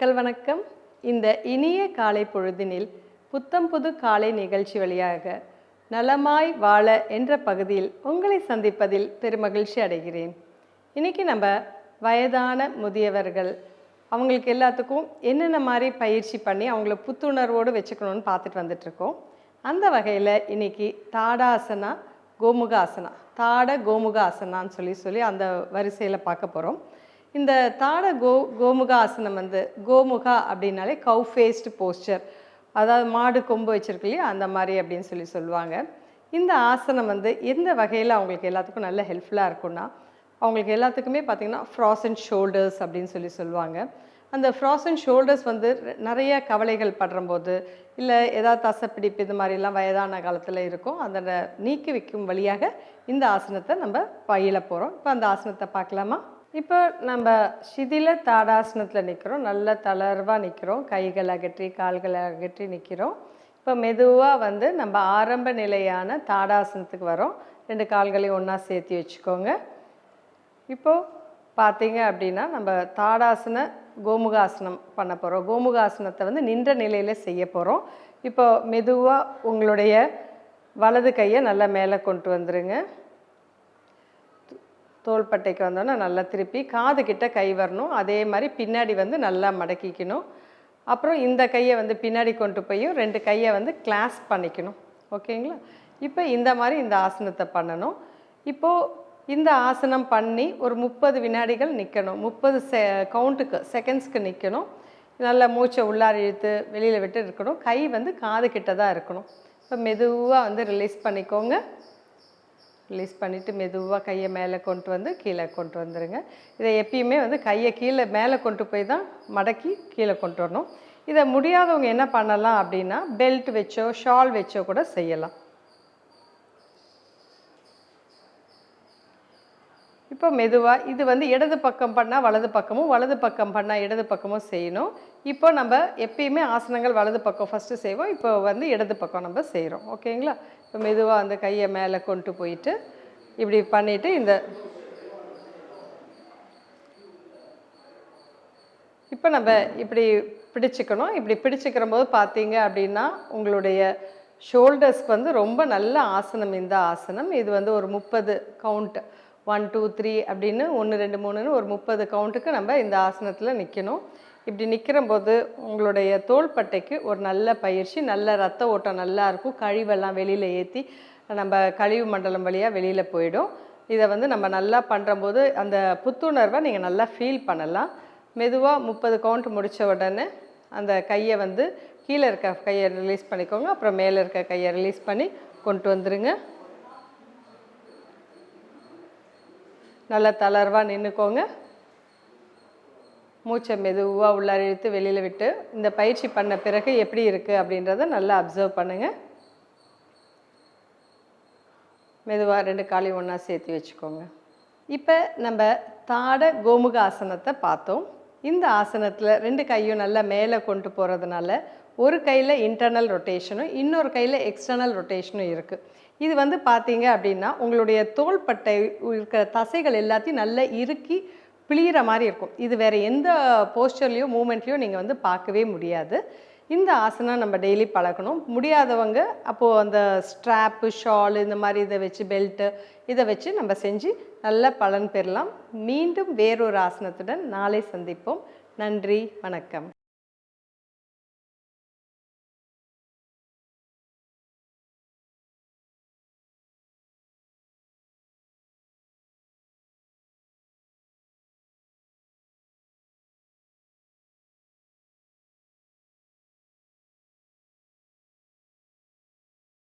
மக்கள் வணக்கம். இந்த இனிய காலை பொழுதினில் புத்தம் புது காலை நிகழ்ச்சி வழியாக நலமாய் வாழ என்ற பகுதியில் உங்களை சந்திப்பதில் பெருமகிழ்ச்சி அடைகிறேன். இன்னைக்கு நம்ம வயதான முதியவர்கள் அவங்களுக்கு எல்லாத்துக்கும் என்னென்ன மாதிரி பயிற்சி பண்ணி அவங்கள புத்துணர்வோடு வச்சுக்கணும்னு பார்த்துட்டு வந்துட்ருக்கோம் அந்த வகையில் இன்னைக்கு தாடாசனா கோமுகாசனா தாட கோமுகாசனான்னு சொல்லி சொல்லி அந்த வரிசையில் பார்க்க போகிறோம் இந்த தாட கோ கோமுக ஆசனம் வந்து கோமுகா அப்படின்னாலே கவு ஃபேஸ்ட் போஸ்டர் அதாவது மாடு கொம்பு வச்சிருக்கு இல்லையா அந்த மாதிரி அப்படின்னு சொல்லி சொல்லுவாங்க. இந்த ஆசனம் வந்து எந்த வகையில் அவங்களுக்கு எல்லாத்துக்கும் நல்ல ஹெல்ப்ஃபுல்லாக இருக்கும்னா அவங்களுக்கு எல்லாத்துக்குமே பார்த்திங்கன்னா ஃப்ராசன் ஷோல்டர்ஸ் அப்படின்னு சொல்லி சொல்லுவாங்க. அந்த ஃப்ராசன் ஷோல்டர்ஸ் வந்து நிறைய கவலைகள் படுறம்போது இல்லை ஏதாவது தசப்பிடிப்பு இது மாதிரிலாம் வயதான காலத்தில் இருக்கும் அதை நீக்கி வைக்கும் வழியாக இந்த ஆசனத்தை நம்ம பயில போகிறோம் இப்போ அந்த ஆசனத்தை பார்க்கலாமா? இப்போ நம்ம சிதில தாடாசனத்தில் நிற்கிறோம் நல்ல தளர்வாக நிற்கிறோம் கைகள் அகற்றி கால்களை அகற்றி நிற்கிறோம் இப்போ மெதுவாக வந்து நம்ம ஆரம்ப நிலையான தாடாசனத்துக்கு வரோம். ரெண்டு கால்களையும் ஒன்றா சேர்த்து வச்சுக்கோங்க. இப்போது பார்த்தீங்க அப்படின்னா நம்ம தாடாசன கோமுகாசனம் பண்ண போகிறோம் கோமுகாசனத்தை வந்து நின்ற நிலையில் செய்ய போகிறோம் இப்போ மெதுவாக உங்களுடைய வலது கையை நல்லா மேலே கொண்டு வந்துருங்க. தோள்பட்டைக்கு வந்தோன்னா நல்லா திருப்பி காது கிட்ட கை வரணும். அதே மாதிரி பின்னாடி வந்து நல்லா மடக்கிக்கணும். அப்புறம் இந்த கையை வந்து பின்னாடி கொண்டு போயும் ரெண்டு கையை வந்து கிளாஸ் பண்ணிக்கணும். ஓகேங்களா? இப்போ இந்த மாதிரி இந்த ஆசனத்தை பண்ணணும். இப்போது இந்த ஆசனம் பண்ணி ஒரு முப்பது வினாடிகள் நிற்கணும் முப்பது செ கவுண்ட்டுக்கு செகண்ட்ஸ்க்கு நிற்கணும் நல்லா மூச்சை உள்ளார இழுத்து வெளியில் விட்டு இருக்கணும். கை வந்து காது கிட்ட தான் இருக்கணும். இப்போ மெதுவாக வந்து ரிலீஸ் பண்ணிக்கோங்க. ரிலீஸ் பண்ணிவிட்டு மெதுவாக கையை மேலே கொண்டு வந்து கீழே கொண்டு வந்துடுங்க இதை எப்பயுமே வந்து கையை கீழே மேலே கொண்டு போய் தான் மடக்கி கீழே கொண்டு வரணும். இதை முடியாதவங்க என்ன பண்ணலாம் அப்படின்னா பெல்ட் வச்சோ ஷால் வச்சோ கூட செய்யலாம். இப்போ மெதுவாக இது வந்து இடது பக்கம் பண்ணால் வலது பக்கமும் வலது பக்கம் பண்ணால் இடது பக்கமும் செய்யணும். இப்போ நம்ம எப்பயுமே ஆசனங்கள் வலது பக்கம் ஃபஸ்ட்டு செய்வோம். இப்போ வந்து இடது பக்கம் நம்ம செய்கிறோம் ஓகேங்களா? மெதுவாக அந்த கையை மேலே கொண்டு போயிட்டு இப்படி பண்ணிவிட்டு இந்த இப்போ நம்ம இப்படி பிடிச்சிக்கணும். இப்படி பிடிச்சிக்கிற போது பார்த்தீங்க அப்படின்னா உங்களுடைய ஷோல்டர்ஸ்க்கு வந்து ரொம்ப நல்ல ஆசனம். இந்த ஆசனம் இது வந்து ஒரு முப்பது கவுண்ட் ஒன் டூ த்ரீ அப்படின்னு ஒன்று ரெண்டு மூணுன்னு ஒரு முப்பது கவுண்ட்டுக்கு நம்ம இந்த ஆசனத்தில் நிற்கணும் இப்படி நிற்கிற போது உங்களுடைய தோள்பட்டைக்கு ஒரு நல்ல பயிற்சி நல்ல ரத்த ஓட்டம் நல்லா இருக்கும். கழிவெல்லாம் வெளியில் ஏற்றி நம்ம கழிவு மண்டலம் வழியாக வெளியில் போயிடும். இதை வந்து நம்ம நல்லா பண்ணுறம்போது அந்த புத்துணர்வை நீங்கள் நல்லா ஃபீல் பண்ணலாம். மெதுவாக முப்பது கவுண்ட் முடித்த உடனே அந்த கையை வந்து கீழே இருக்க கையை ரிலீஸ் பண்ணிக்கோங்க. அப்புறம் மேலே இருக்க கையை ரிலீஸ் பண்ணி கொண்டு வந்துடுங்க நல்லா தளர்வாக நின்றுக்கோங்க மூச்சை மெதுவாக உள்ளார இழுத்து வெளியில் விட்டு இந்த பயிற்சி பண்ண பிறகு எப்படி இருக்குது அப்படின்றத நல்லா அப்சர்வ் பண்ணுங்கள் மெதுவாக ரெண்டு காலையும் ஒன்றா சேர்த்து வச்சுக்கோங்க. இப்போ நம்ம தாட கோமுக ஆசனத்தை பார்த்தோம். இந்த ஆசனத்தில் ரெண்டு கையும் நல்லா மேலே கொண்டு போகிறதுனால ஒரு கையில் இன்டர்னல் ரொட்டேஷனும் இன்னொரு கையில் எக்ஸ்டர்னல் ரொட்டேஷனும் இருக்குது இது வந்து பார்த்தீங்க அப்படின்னா உங்களுடைய தோள்பட்டை இருக்கிற தசைகள் எல்லாத்தையும் நல்லா இறுக்கி பிழியிற மாதிரி இருக்கும். இது வேறு எந்த போஸ்டர்லேயோ மூமெண்ட்லேயோ நீங்கள் வந்து பார்க்கவே முடியாது. இந்த ஆசனம் நம்ம டெய்லி பழக்கணும் முடியாதவங்க அப்போது அந்த ஸ்ட்ராப்பு ஷால் இந்த மாதிரி இதை வச்சு பெல்ட்டு இதை வச்சு நம்ம செஞ்சு நல்ல பலன் பெறலாம். மீண்டும் வேறொரு ஆசனத்துடன் நாளை சந்திப்போம். நன்றி வணக்கம்.